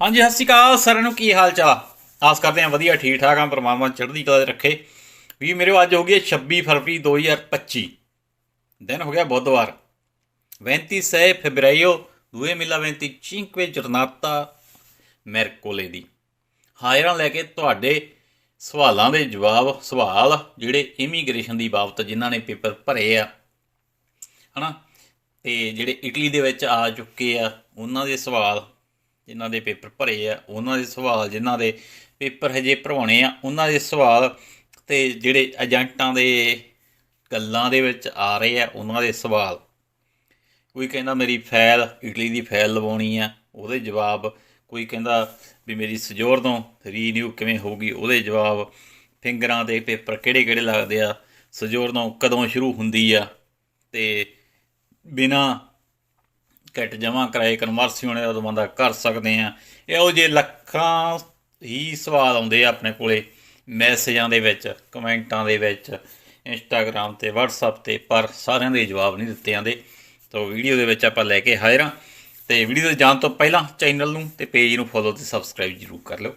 ਹਾਂਜੀ, ਸਤਿ ਸ਼੍ਰੀ ਅਕਾਲ ਸਾਰਿਆਂ ਨੂੰ, ਕੀ ਹਾਲ ਚਾਲ? ਆਸ ਕਰਦੇ ਹਾਂ ਵਧੀਆ, ਠੀਕ ਠਾਕ ਆ ਪਰਮਾਤਮਾ ਚੜ੍ਹਦੀ ਕਲਾ 'ਚ ਰੱਖੇ। ਵੀ ਮੇਰੇ ਅੱਜ ਹੋ ਗਈ ਹੈ 26 ਫਰਵਰੀ 2025 ਦਿਨ ਹੋ ਗਿਆ ਬੁੱਧਵਾਰ। 26 ਫੈਬਰਾਈਓ 2025 ਜਰਨਾਤਾ ਮੈਰਕੋਲੇ ਦੀ। ਹਾਇਰਾਂ ਲੈ ਕੇ ਤੁਹਾਡੇ ਸਵਾਲਾਂ ਦੇ ਜਵਾਬ, ਸਵਾਲ ਜਿਹੜੇ ਇਮੀਗ੍ਰੇਸ਼ਨ ਦੀ ਬਾਬਤ ਜਿਨ੍ਹਾਂ ਨੇ ਪੇਪਰ ਭਰੇ ਆ, ਹਨਾ? ਤੇ ਜਿਹੜੇ ਇਟਲੀ ਦੇ ਵਿੱਚ ਆ ਚੁੱਕੇ ਆ, ਉਹਨਾਂ ਦੇ ਸਵਾਲ ਜਿਨ੍ਹਾਂ ਦੇ ਪੇਪਰ ਭਰੇ ਆ, ਉਹਨਾਂ ਦੇ ਸਵਾਲ ਜਿਨ੍ਹਾਂ ਦੇ ਪੇਪਰ ਹਜੇ ਭਰਵਾਉਣੇ ਆ, ਉਹਨਾਂ ਦੇ ਸਵਾਲ ਤੇ ਜਿਹੜੇ ਏਜੰਟਾਂ ਦੇ ਗੱਲਾਂ ਦੇ ਵਿੱਚ ਆ ਰਹੇ ਆ, ਉਹਨਾਂ ਦੇ ਸਵਾਲ। ਕੋਈ ਕਹਿੰਦਾ ਮੇਰੀ ਫਾਈਲ, ਇਟਲੀ ਦੀ ਫਾਈਲ ਲਵਾਉਣੀ ਆ, ਉਹਦੇ ਜਵਾਬ ਕੋਈ ਕਹਿੰਦਾ ਵੀ ਮੇਰੀ ਸਜੋਰ ਤੋਂ ਰੀਨਿਊ ਕਿਵੇਂ ਹੋਊਗੀ, ਉਹਦੇ ਜਵਾਬ ਫਿੰਗਰਾਂ ਦੇ ਪੇਪਰ ਕਿਹੜੇ ਕਿਹੜੇ ਲੱਗਦੇ ਆ, ਸਜੋਰ ਤੋਂ ਕਦੋਂ ਸ਼ੁਰੂ ਹੁੰਦੀ ਆ ਤੇ ਬਿਨਾ ਕਿਟ ਜਮ੍ਹਾਂ ਕਰਾਏ ਕਨਵਰਸੀ ਹੋਣੇ ਉਦੋਂ ਬੰਦਾ ਕਰ ਸਕਦੇ ਆ ਇਹੋ ਜਿਹੇ ਲੱਖਾਂ ਹੀ ਸਵਾਲ ਆਉਂਦੇ ਆ ਆਪਣੇ ਕੋਲੇ ਮੈਸੇਜਾਂ ਦੇ ਵਿੱਚ, ਕਮੈਂਟਾਂ ਦੇ ਵਿੱਚ ਇੰਸਟਾਗ੍ਰam ਤੇ, WhatsApp ਤੇ, ਪਰ ਸਾਰਿਆਂ ਦੇ ਜਵਾਬ ਨਹੀਂ ਦਿੱਤੇ ਜਾਂਦੇ। ਤਾਂ ਵੀਡੀਓ ਦੇ ਵਿੱਚ ਆਪਾਂ ਲੈ ਕੇ ਹਾਜ਼ਰ ਹਾਂ। ਤੇ ਵੀਡੀਓ ਦੇ ਜਾਣ ਤੋਂ ਪਹਿਲਾਂ ਚੈਨਲ ਨੂੰ ਤੇ ਪੇਜ ਨੂੰ ਫੋਲੋ ਤੇ ਸਬਸਕ੍ਰਾਈਬ ਜ਼ਰੂਰ ਕਰ ਲਿਓ।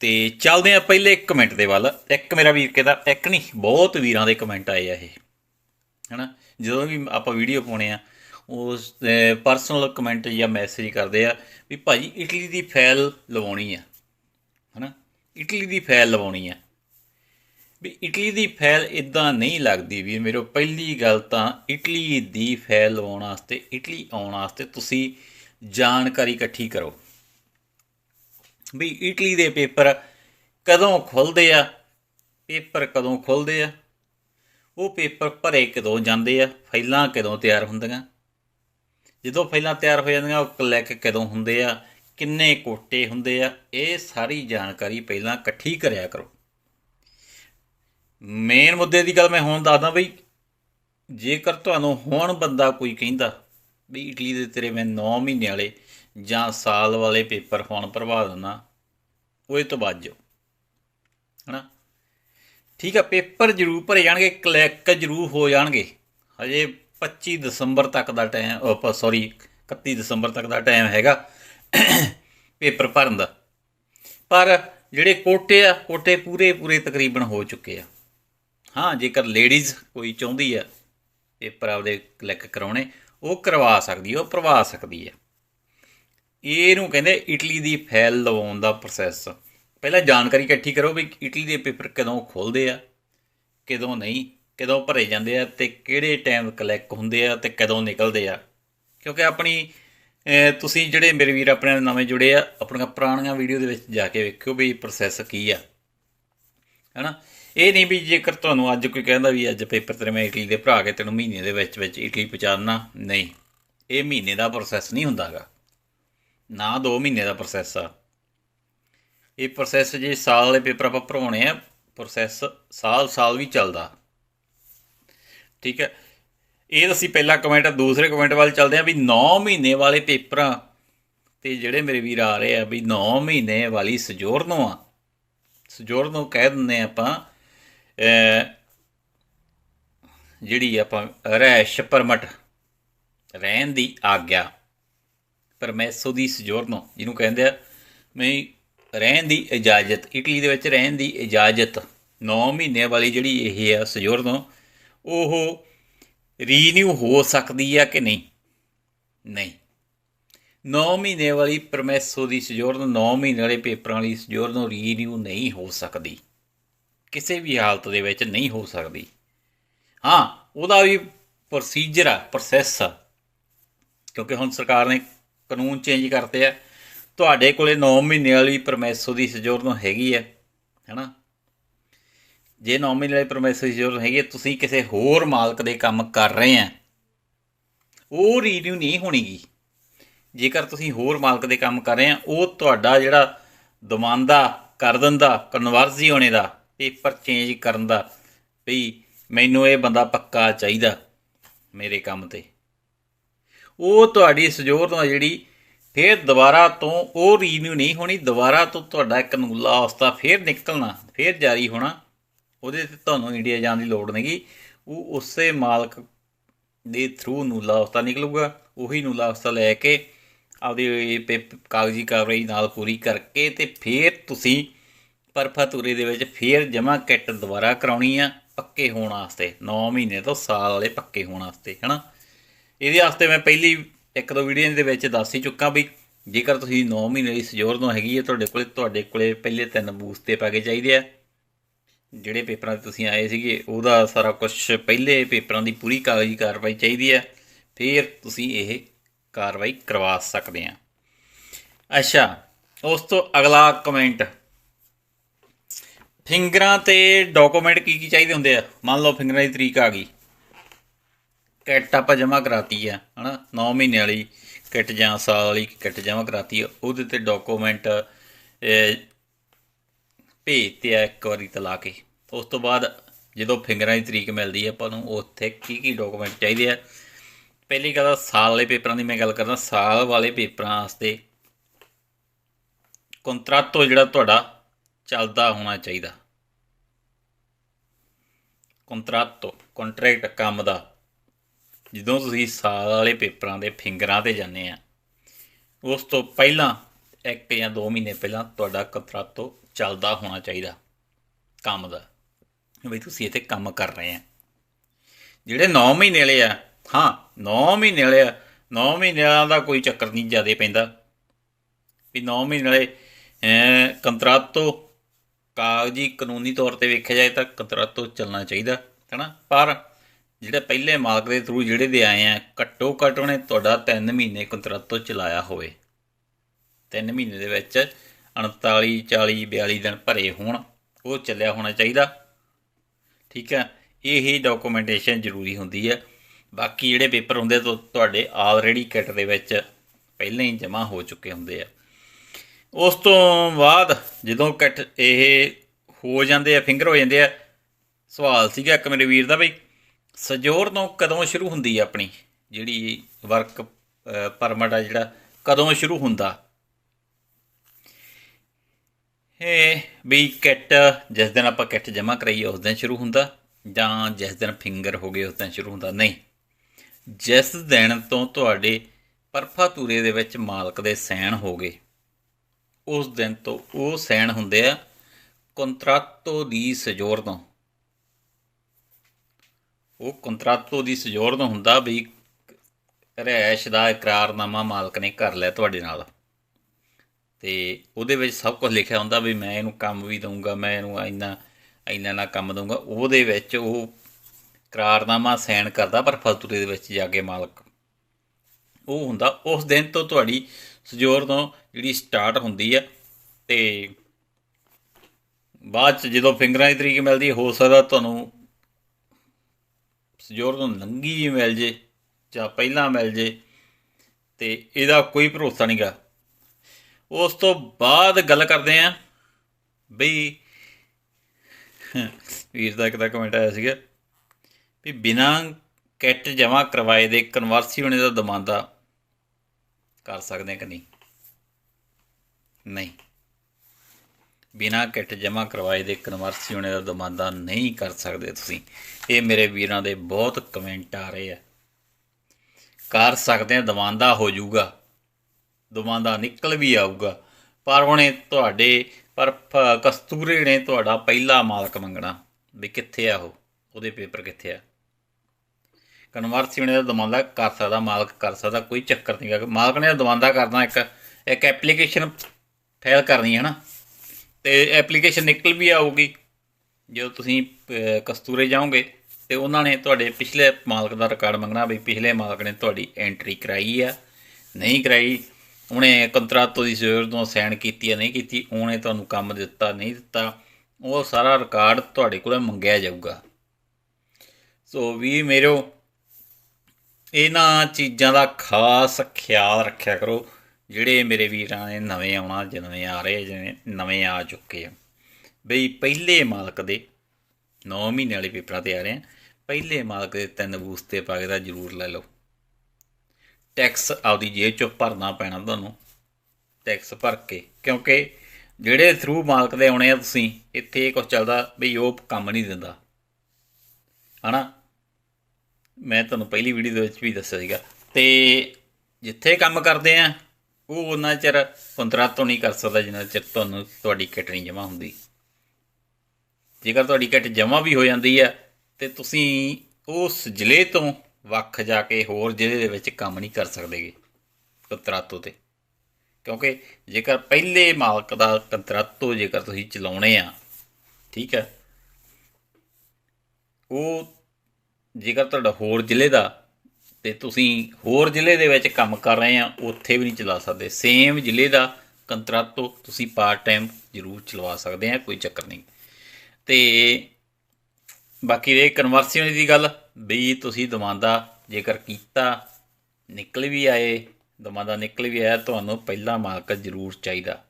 ਤੇ ਚੱਲਦੇ ਆ ਪਹਿਲੇ ਕਮੈਂਟ ਦੇ ਵੱਲ। ਇੱਕ ਮੇਰਾ ਵੀਰ ਕਹਿੰਦਾ, ਇੱਕ ਨਹੀਂ, ਬਹੁਤ ਵੀਰਾਂ ਦੇ ਕਮੈਂਟ ਆਏ ਆ ਇਹ। ਹਨਾ? ਜਦੋਂ ਵੀ ਆਪਾਂ ਵੀਡੀਓ ਪਾਉਣੇ ਆ ਉਸ ਪਰਸਨਲ ਕਮੈਂਟ ਜਾਂ ਮੈਸੇਜ ਕਰਦੇ ਆ ਵੀ ਭਾਜੀ ਇਟਲੀ ਦੀ ਫੈਲ ਲਵਾਉਣੀ ਆ, ਹਨਾ? ਇਟਲੀ ਦੀ ਫੈਲ ਲਵਾਉਣੀ ਆ। ਵੀ ਇਟਲੀ ਦੀ ਫੈਲ ਇਦਾਂ ਨਹੀਂ ਲੱਗਦੀ ਵੀ ਮੇਰੇ ਪਹਿਲੀ ਗੱਲ ਤਾਂ ਇਟਲੀ ਦੀ ਫੈਲ ਲਵਾਉਣ ਵਾਸਤੇ, ਇਟਲੀ ਆਉਣ ਵਾਸਤੇ ਤੁਸੀਂ ਜਾਣਕਾਰੀ ਇਕੱਠੀ ਕਰੋ। ਵੀ ਇਟਲੀ ਦੇ ਪੇਪਰ ਕਦੋਂ ਖੁੱਲਦੇ ਆ? ਪੇਪਰ ਕਦੋਂ ਖੁੱਲਦੇ ਆ? ਉਹ ਪੇਪਰ ਭਰੇ ਕਦੋਂ ਜਾਂਦੇ ਆ? ਫਾਈਲਾਂ ਕਦੋਂ ਤਿਆਰ ਹੁੰਦੀਆਂ? ਜਦੋਂ ਫਾਈਲਾਂ ਤਿਆਰ ਹੋ ਜਾਂਦੀਆਂ, ਉਹ ਕਲੈਕ ਕਦੋਂ ਹੁੰਦੇ ਆ, ਕਿੰਨੇ ਕੋਟੇ ਹੁੰਦੇ ਆ, ਇਹ ਸਾਰੀ ਜਾਣਕਾਰੀ ਪਹਿਲਾਂ ਇਕੱਠੀ ਕਰਿਆ ਕਰੋ। ਮੇਨ ਮੁੱਦੇ ਦੀ ਗੱਲ ਮੈਂ ਹੁਣ ਦੱਸਦਾ ਬਈ, ਜੇਕਰ ਤੁਹਾਨੂੰ ਹੁਣ ਬੰਦਾ ਕੋਈ ਕਹਿੰਦਾ ਵੀ ਇਟਲੀ ਦੇ ਤੇਰੇ ਮੈਂ 9 ਮਹੀਨੇ ਵਾਲੇ ਜਾਂ ਸਾਲ ਵਾਲੇ ਪੇਪਰ ਹੁਣ ਭਰਵਾ ਦਿੰਦਾ, ਉਹਦੇ ਤੋਂ ਬਾਅਦ ਜੋ ਹਨਾ? ਠੀਕ ਆ, ਪੇਪਰ ਜ਼ਰੂਰ ਭਰੇ ਜਾਣਗੇ ਕਲੈਕ ਜ਼ਰੂਰ ਹੋ ਜਾਣਗੇ। ਹਜੇ 25 ਦਸੰਬਰ ਤੱਕ ਦਾ ਟਾਈਮ ਸੌਰੀ 31 ਦਸੰਬਰ ਤੱਕ ਦਾ ਟਾਈਮ ਹੈਗਾ ਪੇਪਰ ਭਰਨ ਦਾ। ਪਰ ਜਿਹੜੇ ਕੋਟੇ ਆ, ਕੋਟੇ ਪੂਰੇ ਪੂਰੇ ਤਕਰੀਬਨ ਹੋ ਚੁੱਕੇ ਆ। ਹਾਂ, ਜੇਕਰ ਲੇਡੀਜ਼ ਕੋਈ ਚਾਹੁੰਦੀ ਆ ਪੇਪਰ ਆਪਦੇ ਕਲਿੱਕ ਕਰਾਉਣੇ, ਉਹ ਕਰਵਾ ਸਕਦੀ ਉਹ ਭਰਵਾ ਸਕਦੀ ਹੈ ਇਹਨੂੰ ਕਹਿੰਦੇ ਇਟਲੀ ਦੀ ਫੈਲ ਲਵਾਉਣ ਦਾ ਪ੍ਰੋਸੈਸ ਪਹਿਲਾਂ ਜਾਣਕਾਰੀ ਇਕੱਠੀ ਕਰੋ ਵੀ ਇਟਲੀ ਦੇ ਪੇਪਰ ਕਦੋਂ ਖੋਲਦੇ ਆ, ਕਦੋਂ ਨਹੀਂ। ਕਦੋਂ ਭਰੇ ਜਾਂਦੇ ਆ ਤੇ ਕਿਹੜੇ ਟਾਈਮ ਕਲੈਕ ਹੁੰਦੇ ਆ ਤੇ ਕਦੋਂ ਨਿਕਲਦੇ ਆ? ਕਿਉਂਕਿ ਆਪਣੀ ਤੁਸੀਂ ਜਿਹੜੇ ਮੇਰੇ ਵੀਰ ਆਪਣੇ ਨਵੇਂ ਜੁੜੇ ਆ, ਆਪਣੀਆਂ ਪੁਰਾਣੀਆਂ ਵੀਡੀਓ ਦੇ ਵਿੱਚ ਜਾ ਕੇ ਵੇਖਿਓ ਵੀ ਪ੍ਰੋਸੈਸ ਕੀ ਆ। ਹੈਨਾ? ਇਹ ਨਹੀਂ ਵੀ ਜੇਕਰ ਤੁਹਾਨੂੰ ਅੱਜ ਕੋਈ ਕਹਿੰਦਾ ਵੀ ਅੱਜ ਪੇਪਰ ਤੇਰੇ ਮੈਂ ਇਟਲੀ ਦੇ ਭਰਾ ਕੇ ਤੈਨੂੰ ਮਹੀਨੇ ਦੇ ਵਿੱਚ ਵਿੱਚ ਇਟਲੀ ਪਹੁੰਚਾਉਣਾ, ਨਹੀਂ। ਇਹ ਮਹੀਨੇ ਦਾ ਪ੍ਰੋਸੈਸ ਨਹੀਂ ਹੁੰਦਾਗਾ। ਨਾ 2 ਮਹੀਨੇ ਦਾ ਪ੍ਰੋਸੈਸ ਆ। ਇਹ ਪ੍ਰੋਸੈਸ ਜੇ ਸਾਲ ਦੇ ਪੇਪਰ ਆਪਾਂ ਭਰਾਉਣੇ ਆ ਪ੍ਰੋਸੈਸ ਸਾਲ ਸਾਲ ਵੀ ਚੱਲਦਾ। ਠੀਕ ਹੈ। ਇਹ ਅਸੀਂ ਪਹਿਲਾ ਕਮੈਂਟ ਦੂਸਰੇ ਕਮੈਂਟ ਵੱਲ ਚੱਲਦੇ ਆ ਵੀ 9 ਮਹੀਨੇ ਵਾਲੇ ਪੇਪਰਾਂ ਤੇ ਜਿਹੜੇ ਮੇਰੇ ਵੀਰ ਆ ਰਹੇ ਆ ਵੀ 9 ਮਹੀਨੇ ਵਾਲੀ ਸਜੋਰਨੋ ਆ। ਸਜੋਰਨੋ ਕਹਿ ਦਿੰਦੇ ਆਪਾਂ ਜਿਹੜੀ ਆਪਾਂ ਰਹਿਸ਼ ਪਰਮਟ ਰਹਿਣ ਦੀ ਆਗਿਆ। ਪਰਮੈਸੋ ਦੀ ਸਜੋਰਨੋ ਜਿਹਨੂੰ ਕਹਿੰਦੇ ਆ ਮੈਂ ਰਹਿਣ ਦੀ ਇਜਾਜ਼ਤ, ਇਟਲੀ ਦੇ ਵਿੱਚ ਰਹਿਣ ਦੀ ਇਜਾਜ਼ਤ। 9 ਮਹੀਨੇ ਵਾਲੀ ਜਿਹੜੀ ਇਹ ਆ ਸਜੋਰਨੋ ਉਹ ਰੀਨਿਊ ਹੋ ਸਕਦੀ ਆ ਕਿ ਨਹੀਂ? ਨਹੀਂ। 9 ਮਹੀਨੇ ਵਾਲੀ ਪਰਮੈਸੋ ਦੀ ਸਜੋਰਨ 9 ਮਹੀਨੇ ਵਾਲੇ ਪੇਪਰਾਂ ਵਾਲੀ ਸਜੋਰਨ ਰੀਨਿਊ ਨਹੀਂ ਹੋ ਸਕਦੀ। ਕਿਸੇ ਵੀ ਹਾਲਤ ਦੇ ਵਿੱਚ ਨਹੀਂ ਹੋ ਸਕਦੀ। ਹਾਂ, ਉਹਦਾ ਵੀ ਪ੍ਰੋਸੀਜਰ ਆ ਪ੍ਰੋਸੈਸ ਆ। ਕਿਉਂਕਿ ਹੁਣ ਸਰਕਾਰ ਨੇ ਕਾਨੂੰਨ ਚੇਂਜ ਕਰਤੇ ਆ। ਤੁਹਾਡੇ ਕੋਲੇ 9 ਮਹੀਨੇ ਵਾਲੀ ਪਰਮੈਸੋ ਦੀ ਸਜੋਰਨ ਹੈਗੀ ਹੈ ਹੈਨਾ? ਜੇ 9 ਮਹੀਨੇ ਵਾਲੀ ਹੈਗੇ, ਤੁਸੀਂ ਕਿਸੇ ਹੋਰ ਮਾਲਕ ਦੇ ਕੰਮ ਕਰ ਰਹੇ ਆ। ਉਹ ਰੀਨਿਊ ਨਹੀਂ ਹੋਣੀਗੀ। ਜੇਕਰ ਤੁਸੀਂ ਹੋਰ ਮਾਲਕ ਦੇ ਕੰਮ ਕਰ ਰਹੇ ਆ, ਉਹ ਤੁਹਾਡਾ ਜਿਹੜਾ ਦਮਾਂਦਾ ਕਰ ਦਿੰਦਾ ਕਨਵਰਜੀ ਹੋਣੇ ਦਾ, ਪੇਪਰ ਚੇਂਜ ਕਰਨ ਦਾ ਵੀ ਮੈਨੂੰ ਇਹ ਬੰਦਾ ਪੱਕਾ ਚਾਹੀਦਾ ਮੇਰੇ ਕੰਮ ਤੇ। ਉਹ ਤੁਹਾਡੀ ਸਜੋਰ ਤੋਂ ਜਿਹੜੀ ਫਿਰ ਦੁਬਾਰਾ ਤੋਂ ਉਹ ਰੀਨਿਊ ਨਹੀਂ ਹੋਣੀ, ਦੁਬਾਰਾ ਤੋਂ ਤੁਹਾਡਾ ਇੱਕ ਨੂਲਾ ਅਵਸਥਾ ਫਿਰ ਨਿਕਲਣਾ, ਫਿਰ ਜਾਰੀ ਹੋਣਾ। ਉਹਦੇ ਤੇ ਤੁਹਾਨੂੰ ਇੰਡੀਆ ਜਾਣ ਦੀ ਲੋੜ ਨਹੀਂਗੀ। ਉਹ ਉਸੇ ਮਾਲਕ ਦੇ ਥਰੂ ਨੂਲਾ ਅਵਸਥਾ ਨਿਕਲੂਗਾ। ਉਹੀ ਨੂਲਾ ਅਵਸਥਾ ਲੈ ਕੇ ਆਪਦੀ ਪੇਪ- ਕਾਗਜ਼ੀ ਕਾਰਵਾਈ ਨਾਲ ਪੂਰੀ ਕਰਕੇ ਤੇ ਫਿਰ ਤੁਸੀਂ ਪਰਫਾਤੂਰੇ ਦੇ ਵਿੱਚ ਫਿਰ ਜਮਾ ਕਿੱਟ ਦੁਬਾਰਾ ਕਰਾਉਣੀ ਆ ਪੱਕੇ ਹੋਣ ਵਾਸਤੇ। 9 ਮਹੀਨੇ ਤੋਂ ਸਾਲ ਵਾਲੇ ਪੱਕੇ ਹੋਣ ਵਾਸਤੇ, ਹਨਾ? ਇਹਦੇ ਵਾਸਤੇ ਮੈਂ ਪਹਿਲੀ ਇੱਕ ਦੋ ਵੀਡੀਓ ਦੇ ਵਿੱਚ ਦੱਸ ਹੀ ਚੁੱਕਾ ਵੀ ਜੇਕਰ ਤੁਸੀਂ 9 ਮਹੀਨੇ ਦੀ ਸਜੋਰ ਤੋਂ ਹੈਗੀ ਹੈ ਤੁਹਾਡੇ ਕੋਲੇ ਤੁਹਾਡੇ ਕੋਲੇ ਪਹਿਲੇ ਤਿੰਨ ਬੂਸਤੇ ਪਾ ਕੇ ਚਾਹੀਦੇ ਆ। ਜਿਹੜੇ ਪੇਪਰਾਂ 'ਤੇ ਤੁਸੀਂ ਆਏ ਸੀਗੇ, ਉਹਦਾ ਸਾਰਾ ਕੁਝ ਪਹਿਲੇ ਪੇਪਰਾਂ ਦੀ ਪੂਰੀ ਕਾਗਜ਼ੀ ਕਾਰਵਾਈ ਚਾਹੀਦੀ ਹੈ, ਫਿਰ ਤੁਸੀਂ ਇਹ ਕਾਰਵਾਈ ਕਰਵਾ ਸਕਦੇ ਆ ਅੱਛਾ, ਉਸ ਤੋਂ ਅਗਲਾ ਕਮੈਂਟ ਫਿੰਗਰਾਂ ਤੇ ਡਾਕੂਮੈਂਟ ਕੀ ਕੀ ਚਾਹੀਦੇ ਹੁੰਦੇ ਆ? ਮੰਨ ਲਓ ਫਿੰਗਰਾਂ ਦੀ ਤਰੀਕ ਆ ਗਈ। ਕਿੱਟ ਆਪਾਂ ਜਮ੍ਹਾਂ ਕਰਾਤੀ ਆ, ਹਨਾ? 9 ਮਹੀਨੇ ਵਾਲੀ ਕਿੱਟ ਜਾਂ ਸਾਲ ਵਾਲੀ ਕਿੱਟ ਜਮ੍ਹਾਂ ਕਰਾਤੀ ਆ, ਉਹਦੇ ਤੇ ਡਾਕੂਮੈਂਟ ਭੇਜਤੇ ਆ ਇੱਕ ਵਾਰੀ ਤਲਾ ਕੇ। ਉਸ ਤੋਂ ਬਾਅਦ ਜਦੋਂ ਫਿੰਗਰਾਂ ਦੀ ਤਰੀਕ ਮਿਲਦੀ ਹੈ ਆਪਾਂ ਨੂੰ ਉੱਥੇ ਕੀ ਕੀ ਡਾਕੂਮੈਂਟ ਚਾਹੀਦੇ ਆ। ਪਹਿਲੀ ਗੱਲ ਸਾਲ ਵਾਲੇ ਪੇਪਰਾਂ ਦੀ ਮੈਂ ਗੱਲ ਕਰਦਾ, ਸਾਲ ਵਾਲੇ ਪੇਪਰਾਂ ਵਾਸਤੇ ਕੰਟਰੈਕਟੋ ਜਿਹੜਾ ਤੁਹਾਡਾ ਚੱਲਦਾ ਹੋਣਾ ਚਾਹੀਦਾ। ਕੰਟਰੈਕਟੋ ਕੰਟਰੈਕਟ ਕੰਮ ਦਾ। ਜਦੋਂ ਤੁਸੀਂ ਸਾਲ ਵਾਲੇ ਪੇਪਰਾਂ ਦੇ ਫਿੰਗਰਾਂ ਤੇ ਜਾਂਦੇ ਆ, ਉਸ ਤੋਂ ਪਹਿਲਾਂ ਇੱਕ ਜਾਂ 2 ਮਹੀਨੇ ਪਹਿਲਾਂ ਤੁਹਾਡਾ ਕੰਟਰੈਕਟੋ ਚੱਲਦਾ ਹੋਣਾ ਚਾਹੀਦਾ ਕੰਮ ਦਾ। ਵੀ ਤੁਸੀਂ ਇੱਥੇ ਕੰਮ ਕਰ ਰਹੇ ਆ। ਜਿਹੜੇ 9 ਮਹੀਨੇ ਵਾਲੇ ਆ, ਹਾਂ 9 ਮਹੀਨੇ ਵਾਲੇ ਆ 9 ਮਹੀਨਿਆਂ ਦਾ ਕੋਈ ਚੱਕਰ ਨਹੀਂ ਜ਼ਿਆਦੇ ਪੈਂਦਾ। ਵੀ 9 ਮਹੀਨੇ ਵਾਲੇ ਕੰਤਰਾਤ ਤੋਂ ਕਾਗਜ਼ੀ ਕਾਨੂੰਨੀ ਤੌਰ ਤੇ ਵੇਖਿਆ ਜਾਏ ਤਾਂ ਕੰਟਰੈਕਟੋ ਚੱਲਣਾ ਚਾਹੀਦਾ ਹੈਨਾ ਪਰ ਜਿਹੜੇ ਪਹਿਲੇ ਮਾਲਕ ਦੇ ਥਰੂ ਜਿਹੜੇ ਦੇ ਆਏ ਆ, ਘੱਟੋ ਘੱਟ ਉਹਨੇ ਤੁਹਾਡਾ 3 ਮਹੀਨੇ ਕੰਟਰੈਕਟੋ ਚਲਾਇਆ ਹੋਵੇ। 3 ਮਹੀਨੇ ਦੇ ਵਿੱਚ 39 40 42 ਦਿਨ ਭਰੇ ਹੋਣ, ਉਹ ਚੱਲਿਆ ਹੋਣਾ ਚਾਹੀਦਾ। ਠੀਕ ਹੈ, ਇਹ ਹੀ ਡਾਕੂਮੈਂਟੇਸ਼ਨ ਜ਼ਰੂਰੀ ਹੁੰਦੀ ਹੈ। ਬਾਕੀ ਜਿਹੜੇ ਪੇਪਰ ਹੁੰਦੇ ਤੋਂ, ਤੁਹਾਡੇ ਆਲਰੇਡੀ ਕਿੱਟ ਦੇ ਵਿੱਚ ਪਹਿਲਾਂ ਹੀ ਜਮ੍ਹਾਂ ਹੋ ਚੁੱਕੇ ਹੁੰਦੇ ਆ। ਉਸ ਤੋਂ ਬਾਅਦ ਜਦੋਂ ਕਿੱਟ ਇਹ ਹੋ ਜਾਂਦੇ ਆ ਫਿੰਗਰ ਹੋ ਜਾਂਦੇ ਆ, ਸਵਾਲ ਸੀਗਾ ਇੱਕ ਮੇਰੇ ਵੀਰ ਦਾ ਬਈ, ਸਜੋਰ ਤੋਂ ਕਦੋਂ ਸ਼ੁਰੂ ਹੁੰਦੀ ਆ ਆਪਣੀ ਜਿਹੜੀ ਵਰਕ ਪਰਮਿਟ ਆ ਜਿਹੜਾ, ਕਦੋਂ ਸ਼ੁਰੂ ਹੁੰਦਾ? ਇਹ ਵੀ ਕਿੱਟ, ਜਿਸ ਦਿਨ ਆਪਾਂ ਕਿੱਟ ਜਮ੍ਹਾਂ ਕਰਾਈਏ, ਉਸ ਦਿਨ ਸ਼ੁਰੂ ਹੁੰਦਾ? ਜਾਂ ਜਿਸ ਦਿਨ ਫਿੰਗਰ ਹੋ ਗਏ, ਉਸ ਦਿਨ ਸ਼ੁਰੂ ਹੁੰਦਾ? ਨਹੀਂ। ਜਿਸ ਦਿਨ ਤੋਂ ਤੁਹਾਡੇ ਪਰਫਾ ਤੂਰੇ ਦੇ ਵਿੱਚ ਮਾਲਕ ਦੇ ਸੈਣ ਹੋ ਗਏ, ਉਸ ਦਿਨ ਤੋਂ ਉਹ ਸੈਣ ਹੁੰਦੇ ਆ ਕੰਟਰਾਟੋ ਦੀ ਸਜੋਰ ਤੋਂ। ਉਹ ਕੰਟਰਾਟੋ ਦੀ ਸਜੋਰ ਤੋਂ ਹੁੰਦਾ ਵੀ ਰਹਿਸ਼ ਦਾ ਇਕਰਾਰਨਾਮਾ ਮਾਲਕ ਨੇ ਕਰ ਲਿਆ ਤੁਹਾਡੇ ਨਾਲ। ਤੇ ਉਹਦੇ ਵਿੱਚ ਸਭ ਕੁਝ ਲਿਖਿਆ ਹੁੰਦਾ ਵੀ ਮੈਂ ਇਹਨੂੰ ਕੰਮ ਵੀ ਦਊਂਗਾ, ਮੈਂ ਇਹਨੂੰ ਇੰਨਾ ਇੰਨਾ ਨਾ ਕੰਮ ਦਊਂਗਾ। ਉਹਦੇ ਵਿੱਚ ਉਹ ਕਰਾਰਨਾਮਾ ਸਾਈਨ ਕਰਦਾ, ਪਰ ਫਲਤੂਰੇ ਦੇ ਵਿੱਚ ਜਾ ਕੇ ਮਾਲਕ। ਉਹ ਹੁੰਦਾ, ਉਸ ਦਿਨ ਤੋਂ ਤੁਹਾਡੀ ਸਜੋਰ ਤੋਂ ਜਿਹੜੀ ਸਟਾਰਟ ਹੁੰਦੀ ਆ, ਤੇ ਬਾਅਦ ਚ ਜਦੋਂ ਫਿੰਗਰਾਂ ਦੀ ਤਰੀਕ ਮਿਲਦੀ, ਹੋ ਸਕਦਾ ਤੁਹਾਨੂੰ ਸਜੋਰ ਤੋਂ ਲੰਗੀ ਵੀ ਮਿਲ ਜੇ ਜਾਂ ਪਹਿਲਾਂ ਮਿਲ ਜੇ, ਤੇ ਇਹਦਾ ਕੋਈ ਭਰੋਸਾ ਨਹੀਂਗਾ ਉਸ ਤੋਂ ਬਾਅਦ ਗੱਲ ਕਰਦੇ ਆਂ ਬਈ ਵੀਰ ਦਾ ਇੱਕ ਦਾ ਕਮੈਂਟ ਆਇਆ ਸੀਗਾ ਵੀ ਬਿਨਾਂ ਕਿੱਟ ਜਮ੍ਹਾਂ ਕਰਵਾਏ ਦੇ ਕਨਵਰਸੀ ਹੋਣੇ ਦਾ ਦਮਾਂਦਾ ਕਰ ਸਕਦੇ ਕਿ ਨਹੀਂ? ਨਹੀਂ। ਬਿਨਾਂ ਕਿੱਟ ਜਮ੍ਹਾਂ ਕਰਵਾਏ ਦੇ ਕਨਵਰਸੀ ਹੋਣੇ ਦਾ ਦਮਾਂਦਾ ਨਹੀਂ ਕਰ ਸਕਦੇ ਤੁਸੀਂ। ਇਹ ਮੇਰੇ ਵੀਰਾਂ ਦੇ ਬਹੁਤ ਕਮੈਂਟ ਆ ਰਹੇ ਆ। ਕਰ ਸਕਦੇ ਆ ਦਮਾਂਦਾ ਹੋ ਜਾਊਗਾ। ਦਮਾਂਦਾ ਨਿਕਲ ਵੀ ਆਊਗਾ। ਪਰ ਹੁਣੇ ਤੁਹਾਡੇ, ਪਰ ਫ- ਕਸਤੂਰੇ ਨੇ ਤੁਹਾਡਾ ਪਹਿਲਾ ਮਾਲਕ ਮੰਗਣਾ ਵੀ ਕਿੱਥੇ ਆ ਉਹ? ਉਹਦੇ ਪੇਪਰ ਕਿੱਥੇ ਆ? ਕਨਵਰਸੀ ਹੋਣੇ ਦਾ ਦਮਾਂਦਾ ਕਰ ਸਕਦਾ, ਮਾਲਕ ਕਰ ਸਕਦਾ, ਕੋਈ ਚੱਕਰ ਨਹੀਂ ਹੈਗਾ। ਮਾਲਕ ਨੇ ਦਮਾਂਦਾ ਕਰਨਾ ਇੱਕ ਇੱਕ ਐਪਲੀਕੇਸ਼ਨ ਫਾਈਲ ਕਰਨੀ ਹੈ ਨਾ। ਤੇ ਐਪਲੀਕੇਸ਼ਨ ਨਿਕਲ ਵੀ ਆਊਗੀ। ਜਦੋਂ ਤੁਸੀਂ ਕਸਤੂਰੇ ਜਾਓਗੇ, ਤੇ ਉਹਨਾਂ ਨੇ ਤੁਹਾਡੇ ਪਿਛਲੇ ਮਾਲਕ ਦਾ ਰਿਕਾਰਡ ਮੰਗਣਾ ਵੀ ਪਿਛਲੇ ਮਾਲਕ ਨੇ ਤੁਹਾਡੀ ਐਂਟਰੀ ਕਰਾਈ ਆ। ਨਹੀਂ ਕਰਾਈ ਉਹਨੇ ਕੰਟਰੈਕਟ ਦੀ ਜ਼ਰੂਰਤ ਤੋਂ ਸਾਈਨ ਕੀਤੀ ਜਾਂ ਨਹੀਂ ਕੀਤੀ, ਉਹਨੇ ਤੁਹਾਨੂੰ ਕੰਮ ਦਿੱਤਾ, ਨਹੀਂ ਦਿੱਤਾ, ਉਹ ਸਾਰਾ ਰਿਕਾਰਡ ਤੁਹਾਡੇ ਕੋਲੋਂ ਮੰਗਿਆ ਜਾਊਗਾ। ਸੋ ਵੀ ਮੇਰੋ, ਇਹਨਾਂ ਚੀਜ਼ਾਂ ਦਾ ਖਾਸ ਖਿਆਲ ਰੱਖਿਆ ਕਰੋ, ਜਿਹੜੇ ਮੇਰੇ ਵੀਰਾਂ ਨੇ ਨਵੇਂ ਆਉਣਾ ਜਾਂ ਨਵੇਂ ਆ ਰਹੇ ਜਿਵੇਂ ਨਵੇਂ ਆ ਚੁੱਕੇ ਆ। ਬਈ ਪਹਿਲੇ ਮਾਲਕ ਦੇ 9 ਮਹੀਨੇ ਵਾਲੇ ਪੇਪਰਾਂ ਤੇ ਆ ਰਹੇ ਆ, ਪਹਿਲੇ ਮਾਲਕ ਦੇ ਤਿੰਨ ਬੂਸਤੇ ਪਾ ਕੇ ਤਾਂ ਜ਼ਰੂਰ ਲੈ ਲਓ। ਟੈਕਸ ਆਪਦੀ ਜੇਬ ਚੋਂ ਭਰਨਾ ਪੈਣਾ ਤੁਹਾਨੂੰ, ਟੈਕਸ ਭਰ ਕੇ। ਕਿਉਂਕਿ ਜਿਹੜੇ ਥਰੂ ਮਾਲਕ ਦੇ ਆਉਣੇ ਆ ਤੁਸੀਂ, ਇੱਥੇ ਇਹ ਕੁਝ ਚੱਲਦਾ ਵੀ ਉਹ ਕੰਮ ਨਹੀਂ ਦਿੰਦਾ। ਹਨਾ? ਮੈਂ ਤੁਹਾਨੂੰ ਪਹਿਲੀ ਵੀਡੀਓ ਦੇ ਵਿੱਚ ਵੀ ਦੱਸਿਆ ਸੀਗਾ। ਤੇ ਜਿੱਥੇ ਕੰਮ ਕਰਦੇ ਆ, ਉਹ ਉਹਨਾਂ ਚਿਰ ਕੰਤਰਾਤੋਂ ਨਹੀਂ ਕਰ ਸਕਦਾ ਜਿੰਨਾ ਚਿਰ ਤੁਹਾਨੂੰ ਤੁਹਾਡੀ ਕਿਟ ਨਹੀਂ ਜਮ੍ਹਾਂ ਹੁੰਦੀ। ਜੇਕਰ ਤੁਹਾਡੀ ਕਿਟ ਜਮ੍ਹਾਂ ਵੀ ਹੋ ਜਾਂਦੀ ਹੈ ਤੇ ਤੁਸੀਂ ਉਸ ਜ਼ਿਲ੍ਹੇ ਤੋਂ ਵੱਖ ਜਾ ਕੇ ਹੋਰ ਜ਼ਿਲ੍ਹੇ ਦੇ ਵਿੱਚ ਕੰਮ ਨਹੀਂ ਕਰ ਸਕਦੇਗੇ ਕੰਤਰਾਤੋ ਤੇ। ਕਿਉਂਕਿ ਜੇਕਰ ਪਹਿਲੇ ਮਾਲਕ ਦਾ ਕੰਤਰਾਤੋ ਜੇਕਰ ਤੁਸੀਂ ਚਲਾਉਣੇ ਆ, ਠੀਕ ਹੈ, ਉਹ ਜੇਕਰ ਤੁਹਾਡਾ ਹੋਰ ਜ਼ਿਲ੍ਹੇ ਦਾ ਤੇ ਤੁਸੀਂ ਹੋਰ ਜ਼ਿਲ੍ਹੇ ਦੇ ਵਿੱਚ ਕੰਮ ਕਰ ਰਹੇ ਆ, ਉੱਥੇ ਵੀ ਨਹੀਂ ਚਲਾ ਸਕਦੇ। ਸੇਮ ਜ਼ਿਲ੍ਹੇ ਦਾ ਕੰਤਰਾਤੋ ਤੁਸੀਂ ਪਾਰਟ ਟਾਈਮ ਜ਼ਰੂਰ ਚਲਵਾ ਸਕਦੇ ਆ, ਕੋਈ ਚੱਕਰ ਨਹੀਂ। ਤੇ ਬਾਕੀ ਇਹ ਕਨਵਰਸੀਅਨ ਦੀ ਗੱਲ। ਵੀ ਤੁਸੀਂ ਦਮਾਂਦਾ ਜੇਕਰ ਕੀਤਾ, ਨਿਕਲ ਵੀ ਆਏ, ਦਮਾਂਦਾ ਨਿਕਲ ਵੀ ਆਇਆ, ਤੁਹਾਨੂੰ ਪਹਿਲਾ ਮਾਲਕ ਜ਼ਰੂਰ ਚਾਹੀਦਾ।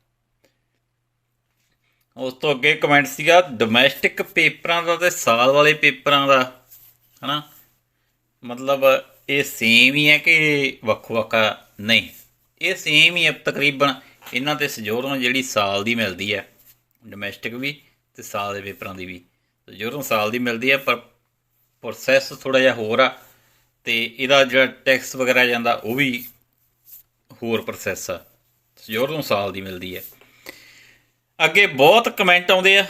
ਉਸ ਤੋਂ ਅੱਗੇ ਕਮੈਂਟ ਸੀਗਾ ਡੋਮੈਸਟਿਕ ਪੇਪਰਾਂ ਦਾ ਤੇ ਸਾਲ ਵਾਲੇ ਪੇਪਰਾਂ ਦਾ, ਹਨਾ? ਮਤਲਬ ਇਹ ਸੇਮ ਹੀ ਹੈ ਕਿ ਵੱਖੋ ਵੱਖ ਨਹੀਂ। ਇਹ ਸੇਮ ਹੀ ਹੈ ਤਕਰੀਬਨ, ਇਹਨਾਂ ਤੇ ਸਜੋਰੋਂ ਜਿਹੜੀ ਸਾਲ ਦੀ ਮਿਲਦੀ ਹੈ ਡੋਮੈਸਟਿਕ ਵੀ ਤੇ ਸਾਲ ਦੇ ਪੇਪਰਾਂ ਦੀ ਵੀ। ਸਜੋਰੋਂ ਸਾਲ ਦੀ ਮਿਲਦੀ ਹੈ, ਪਰ ਪ੍ਰੋਸੈਸ ਥੋੜਾ ਜਿਹਾ ਹੋਰ ਆ ਤੇ ਇਹਦਾ ਜਿਹੜਾ ਟੈਕਸ ਵਗੈਰਾ ਜਾਂਦਾ ਉਹ ਵੀ ਹੋਰ ਪ੍ਰੋਸੈਸ ਆ। ਸਜੋਰੋਂ ਸਾਲ ਦੀ ਮਿਲਦੀ ਹੈ। ਅੱਗੇ ਬਹੁਤ ਕਮੈਂਟ ਆਉਂਦੇ ਆ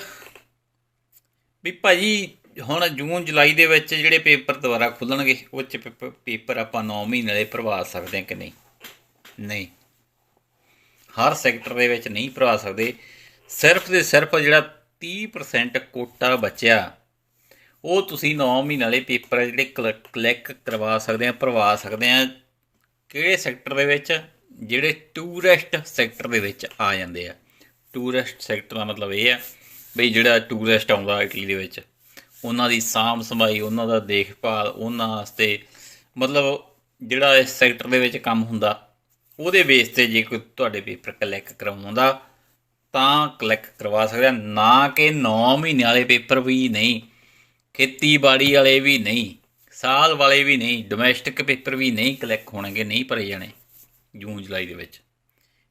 ਵੀ ਭਾਜੀ ਹੁਣ ਜੂਨ, ਜੁਲਾਈ ਦੇ ਵਿੱਚ ਜਿਹੜੇ ਪੇਪਰ ਦੁਬਾਰਾ ਖੁੱਲਣਗੇ, ਉਹ ਚ ਪੇਪ- ਪੇਪਰ ਆਪਾਂ 9 ਮਹੀਨੇ ਦੇ ਭਰਵਾ ਸਕਦੇ ਹਾਂ ਕਿ ਨਹੀਂ? ਨਹੀਂ। ਹਰ ਸੈਕਟਰ ਦੇ ਵਿੱਚ ਨਹੀਂ ਭਰਵਾ ਸਕਦੇ। ਸਿਰਫ ਤੇ ਸਿਰਫ ਜਿਹੜਾ 30% ਕੋਟਾ ਬਚਿਆ ਉਹ ਤੁਸੀਂ 9 ਮਹੀਨੇ ਵਾਲੇ ਪੇਪਰ ਆ ਜਿਹੜੇ ਕਲੈਕ ਕਰਵਾ ਸਕਦੇ ਆ, ਭਰਵਾ ਸਕਦੇ ਆ, ਕਿਹੜੇ ਸੈਕਟਰ ਦੇ ਵਿੱਚ? ਜਿਹੜੇ ਟੂਰਿਸਟ ਸੈਕਟਰ ਦੇ ਵਿੱਚ ਆ ਜਾਂਦੇ ਆ। ਟੂਰਿਸਟ ਸੈਕਟਰ ਦਾ ਮਤਲਬ ਇਹ ਆ ਬਈ ਜਿਹੜਾ ਟੂਰਿਸਟ ਆਉਂਦਾ ਇਟਲੀ ਦੇ ਵਿੱਚ, ਉਹਨਾਂ ਦੀ ਸਾਂਭ ਸੰਭਾਈ, ਉਹਨਾਂ ਦਾ ਦੇਖਭਾਲ, ਉਹਨਾਂ ਵਾਸਤੇ ਮਤਲਬ ਜਿਹੜਾ ਇਸ ਸੈਕਟਰ ਦੇ ਵਿੱਚ ਕੰਮ ਹੁੰਦਾ, ਉਹਦੇ ਬੇਸ ਤੇ ਜੇ ਕੋਈ ਤੁਹਾਡੇ ਪੇਪਰ ਕਲੈਕ ਕਰਵਾਉਂਦਾ ਤਾਂ ਕਲੈਕ ਕਰਵਾ ਸਕਦੇ ਨਾ ਕਿ 9 ਮਹੀਨੇ ਵਾਲੇ ਪੇਪਰ ਵੀ ਨਹੀਂ। ਖੇਤੀਬਾੜੀ ਵਾਲੇ ਵੀ ਨਹੀਂ, ਸਾਲ ਵਾਲੇ ਵੀ ਨਹੀਂ ਡੋਮੈਸਟਿਕ ਪੇਪਰ ਵੀ ਨਹੀਂ ਕਲੈਕਟ ਹੋਣਗੇ, ਨਹੀਂ ਭਰੇ ਜਾਣੇ ਜੂਨ, ਜੁਲਾਈ ਦੇ ਵਿੱਚ।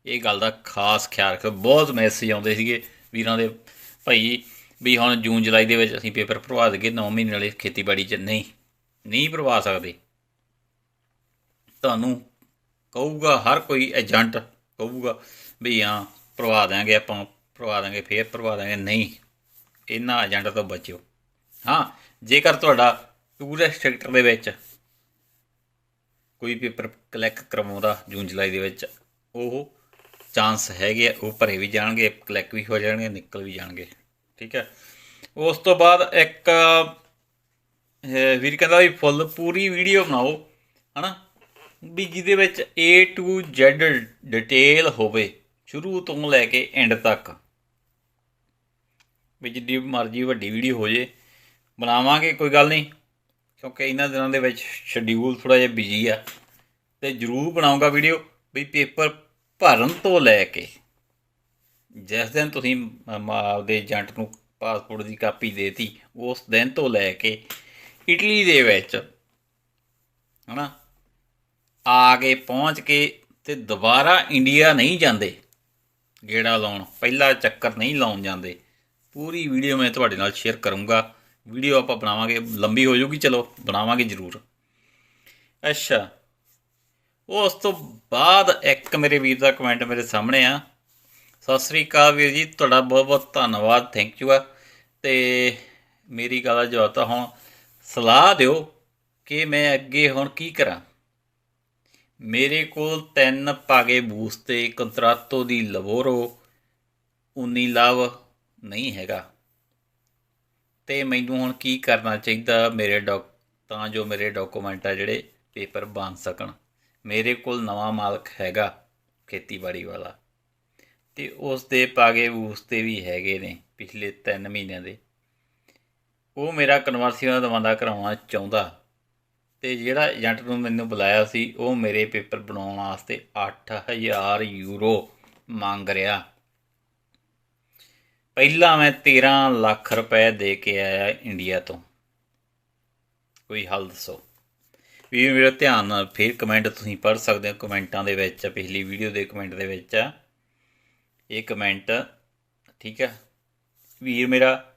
ਇਹ ਗੱਲ ਦਾ ਖਾਸ ਖਿਆਲ ਰੱਖੋ। ਬਹੁਤ ਮੈਸੇਜ ਆਉਂਦੇ ਸੀਗੇ ਵੀਰਾਂ ਦੇ ਭਾਈ ਵੀ ਹੁਣ ਜੂਨ, ਜੁਲਾਈ ਦੇ ਵਿੱਚ ਅਸੀਂ ਪੇਪਰ ਭਰਵਾ ਦਈਏ 9 ਮਹੀਨੇ ਵਾਲੇ ਖੇਤੀਬਾੜੀ 'ਚ ਨਹੀਂ ਨਹੀਂ ਭਰਵਾ ਸਕਦੇ। ਤੁਹਾਨੂੰ ਕਹੂਗਾ ਹਰ ਕੋਈ ਏਜੰਟ ਕਹੂਗਾ ਵੀ ਹਾਂ, ਭਰਵਾ ਦਾਂਗੇ ਆਪਾਂ, ਭਰਵਾ ਦਾਂਗੇ ਫੇਰ ਭਰਵਾ ਦਾਂਗੇ ਨਹੀਂ। ਇਹਨਾਂ ਏਜੰਟ ਤੋਂ ਬਚਿਓ। ਹਾਂ ਜੇਕਰ ਤੁਹਾਡਾ ਟੂਰਿਸਟ ਸੈਕਟਰ ਦੇ ਵਿੱਚ ਕੋਈ ਪੇਪਰ ਕਲਿੱਕ ਕਰਵਾਉਂਦਾ ਜੂਨ ਜੁਲਾਈ ਦੇ ਵਿੱਚ ਉਹ ਚਾਂਸ ਹੈਗੇ ਆ, ਉਹ ਭਰੇ ਵੀ ਜਾਣਗੇ ਕਲਿੱਕ ਵੀ ਹੋ ਜਾਣਗੇ ਨਿਕਲ ਵੀ ਜਾਣਗੇ। ਠੀਕ ਹੈ? ਉਸ ਤੋਂ ਬਾਅਦ ਇੱਕ ਅਹ, ਵੀਰ ਕਹਿੰਦਾ ਵੀ ਫੁੱਲ ਪੂਰੀ ਵੀਡੀਓ ਬਣਾਓ ਹਨਾ? ਵੀ ਜਿਹਦੇ ਵਿੱਚ A to Z ਡਿਟੇਲ ਹੋਵੇ ਸ਼ੁਰੂ ਤੋਂ ਲੈ ਕੇ ਐਂਡ ਤੱਕ। ਵੀ ਜਿੰਨੀ ਮਰਜ਼ੀ ਵੱਡੀ ਵੀਡੀਓ ਹੋ ਜੇ ਬਣਾਵਾਂਗੇ, ਕੋਈ ਗੱਲ ਨਹੀਂ। ਕਿਉਂਕਿ ਇਹਨਾਂ ਦਿਨਾਂ ਦੇ ਵਿੱਚ ਸ਼ਡਿਊਲ ਥੋੜਾ ਜਿਹਾ ਬਿਜ਼ੀ ਆ। ਤੇ ਜਰੂਰ ਬਣਾਉਂਗਾ ਵੀਡੀਓ ਵੀ ਪੇਪਰ ਭਰਨ ਤੋਂ ਲੈ ਕੇ। ਜਿਸ ਦਿਨ ਤੁਸੀਂ ਮ- ਆਪਦੇ ਏਜੰਟ ਨੂੰ ਪਾਸਪੋਰਟ ਦੀ ਕਾਪੀ ਦੇਤੀ, ਉਸ ਦਿਨ ਤੋਂ ਲੈ ਕੇ ਇਟਲੀ ਦੇ ਵਿੱਚ। ਹਨਾ? ਆ ਕੇ ਪਹੁੰਚ ਕੇ ਤੇ ਦੁਬਾਰਾ ਇੰਡੀਆ ਨਹੀਂ ਜਾਂਦੇ। ਗੇੜਾ ਲਾਉਣ, ਪਹਿਲਾ ਚੱਕਰ ਨਹੀਂ ਲਾਉਣ ਜਾਂਦੇ। ਪੂਰੀ ਵੀਡੀਓ ਮੈਂ ਤੁਹਾਡੇ ਨਾਲ ਸ਼ੇਅਰ ਕਰੂੰਗਾ। ਵੀਡੀਓ ਆਪਾਂ ਬਣਾਵਾਂਗੇ, ਲੰਬੀ ਹੋ ਜਾਊਗੀ, ਚਲੋ ਬਣਾਵਾਂਗੇ ਜ਼ਰੂਰ। ਅੱਛਾ। ਉਸ ਤੋਂ ਬਾਅਦ ਇੱਕ ਮੇਰੇ ਵੀਰ ਦਾ ਕਮੈਂਟ ਮੇਰੇ ਸਾਹਮਣੇ ਆ। ਸਤਿ ਸ੍ਰੀ ਅਕਾਲ ਵੀਰ ਜੀ, ਤੁਹਾਡਾ ਬਹੁਤ ਬਹੁਤ ਧੰਨਵਾਦ ਥੈਂਕ ਯੂ ਆ। ਤੇ ਮੇਰੀ ਗੱਲ ਦਾ ਜਵਾਬ ਤਾਂ ਹੁਣ ਸਲਾਹ ਦਿਓ ਕਿ ਮੈਂ ਅੱਗੇ ਹੁਣ ਕੀ ਕਰਾਂ। ਮੇਰੇ ਕੋਲ ਤਿੰਨ ਪਾਗੇ ਬੂਸ ਤੇ ਕੰਤਰਾਤੋ ਦੀ ਲਵੋਰੋ 19 ਲਵ ਨਹੀਂ ਹੈਗਾ। ਤੇ ਮੈਨੂੰ ਹੁਣ ਕੀ ਕਰਨਾ ਚਾਹੀਦਾ ਮੇਰੇ ਡਾਕ ਤਾਂ ਜੋ ਮੇਰੇ ਡਾਕੂਮੈਂਟ ਆ ਜਿਹੜੇ ਪੇਪਰ ਬਣ ਸਕਣ। ਮੇਰੇ ਕੋਲ ਨਵਾਂ ਮਾਲਕ ਹੈਗਾ ਖੇਤੀਬਾੜੀ ਵਾਲਾ। ਤੇ ਉਸ ਦੇ ਪਾਗੇ ਬੂਸ ਤੇ ਵੀ ਹੈਗੇ ਨੇ ਪਿਛਲੇ 3 ਮਹੀਨਿਆਂ ਦੇ। ਉਹ ਮੇਰਾ ਕਨਵਰਸੀਅਨ ਦਵਾਂਦਾ ਕਰਾਉਣਾ ਚਾਹੁੰਦਾ। ਤੇ ਜਿਹੜਾ ਏਜੰਟ ਨੂੰ ਮੈਨੂੰ ਬੁਲਾਇਆ ਸੀ, ਉਹ ਮੇਰੇ ਪੇਪਰ ਬਣਾਉਣ ਵਾਸਤੇ 8000 ਯੂਰੋ ਮੰਗ ਰਿਹਾ। ਪਹਿਲਾਂ ਮੈਂ 13 ਲੱਖ ਰੁਪਏ ਦੇ ਕੇ ਆਇਆ ਇੰਡੀਆ ਤੋਂ। ਕੋਈ ਹੱਲ ਦੱਸੋ? ਵੀ ਮੇਰਾ ਧਿਆਨ ਨਾਲ ਫਿਰ ਕਮੈਂਟ ਤੁਸੀਂ ਪੜ੍ਹ ਸਕਦੇ ਹੋ। ਕਮੈਂਟਾਂ ਦੇ ਵਿੱਚ, ਪਿਛਲੀ ਵੀਡੀਓ ਦੇ ਕਮੈਂਟ ਦੇ ਵਿੱਚ। ਆ ਇਹ ਕਮੈਂਟ ਠੀਕ ਹੈ? ਵੀਰ ਮੇਰਾ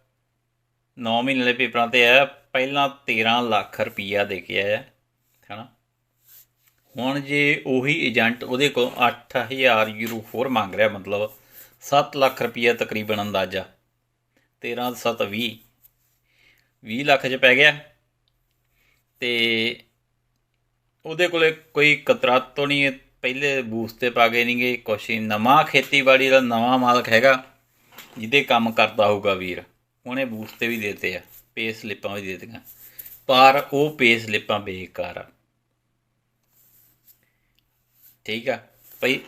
9 ਮਹੀਨੇ ਦੇ ਪੇਪਰਾਂ ਤੇ ਆਇਆ। ਪਹਿਲਾਂ 13 ਲੱਖ ਰੁਪਈਆ ਦੇ ਕੇ ਆਇਆ ਹਨਾ ਹੁਣ ਜੇ ਉਹੀ ਏਜੰਟ ਉਹਦੇ ਕੋਲ 8000 ਯੂਰੋ ਹੋਰ ਮੰਗ ਰਿਹਾ, ਮਤਲਬ 7 ਲੱਖ ਰੁਪਈਆ ਤਕਰੀਬਨ ਅੰਦਾਜ਼ਾ। 13 7 20 20 ਲੱਖ ਚ ਪੈ ਗਿਆ। ਤੇ ਉਹਦੇ ਕੋਲੇ ਕੋਈ ਕਤਰਾਤੋ ਨਹੀਂ, ਪਹਿਲੇ ਬੂਸ ਤੇ ਪਾ ਗਏ ਨਹੀਂਗੇ, ਕੁਛ ਨਵਾਂ ਖੇਤੀਬਾੜੀ ਦਾ ਨਵਾਂ ਮਾਲਕ ਹੈਗਾ, ਜਿਹਦੇ ਕੰਮ ਕਰਦਾ ਹੋਊਗਾ ਵੀਰ। ਉਹਨੇ ਬੂਸ ਤੇ ਵੀ ਦੇਤੇ ਆ ਪੇ ਸਲਿੱਪਾਂ ਵੀ ਦੇ ਦਿੱਤੀਆਂ। ਪਰ ਉਹ ਪੇ ਸਲਿੱਪਾਂ ਬੇਕਾਰ ਆ। ਠੀਕ ਆ? ਭਈ